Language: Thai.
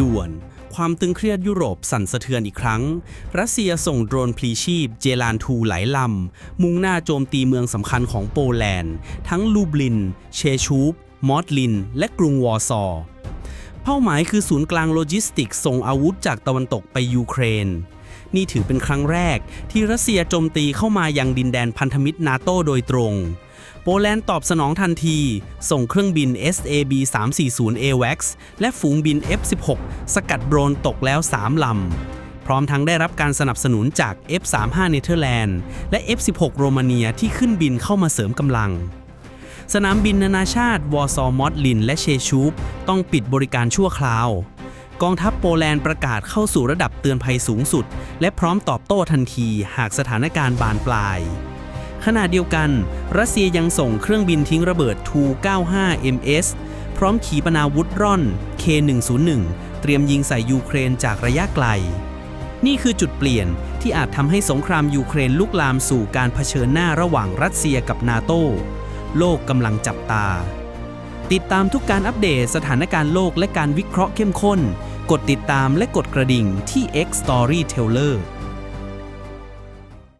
ด่วน ความตึงเครียดยุโรปสั่นสะเทือนอีกครั้ง รัสเซียส่งโดรนพลีชีพ เจลานทูหลายลำ มุ่งหน้าโจมตีเมืองสำคัญของโปแลนด์ ทั้งลูบลิน เชชูปมอดลิน และกรุงวอร์ซอเป้าหมายคือศูนย์กลางโลจิสติกส์ส่งอาวุธจากตะวันตกไปยูเครนนี่ถือเป็นครั้งแรกที่รัสเซียโจมตีเข้ามายังดินแดนพันธมิตรนาโตโดยตรง โปแลนด์ตอบสนองทันที ส่งเครื่องบิน SAB 340 AWACS และฝูงบิน F16 สกัดโดรนตกแล้ว 3 ลำ พร้อมทั้งได้รับการสนับสนุนจาก F35 เนเธอร์แลนด์ และ F16 โรมาเนียที่ขึ้นบินเข้ามาเสริมกำลัง สนามบินนานาชาติ วอร์ซอมอดลิน และเชชูปต้องปิดบริการชั่วคราว กองทัพโปแลนด์ประกาศเข้าสู่ระดับเตือนภัยสูงสุด และพร้อมตอบโต้ทันทีหากสถานการณ์บานปลาย ขณะเดียวกัน รัสเซียยังส่งเครื่องบินทิ้งระเบิด Tu-95MS พร้อมขีปนาวุธร่อน K-101 เตรียมยิงใส่ยูเครนจากระยะไกล นี่คือจุดเปลี่ยนที่อาจทำให้สงครามยูเครนลุกลามสู่การเผชิญหน้าระหว่างรัสเซียกับนาโตโลกกำลังจับตา ติดตามทุกการอัปเดตสถานการณ์โลกและการวิเคราะห์เข้มข้น กดติดตามและกดกระดิ่งที่ X Storyteller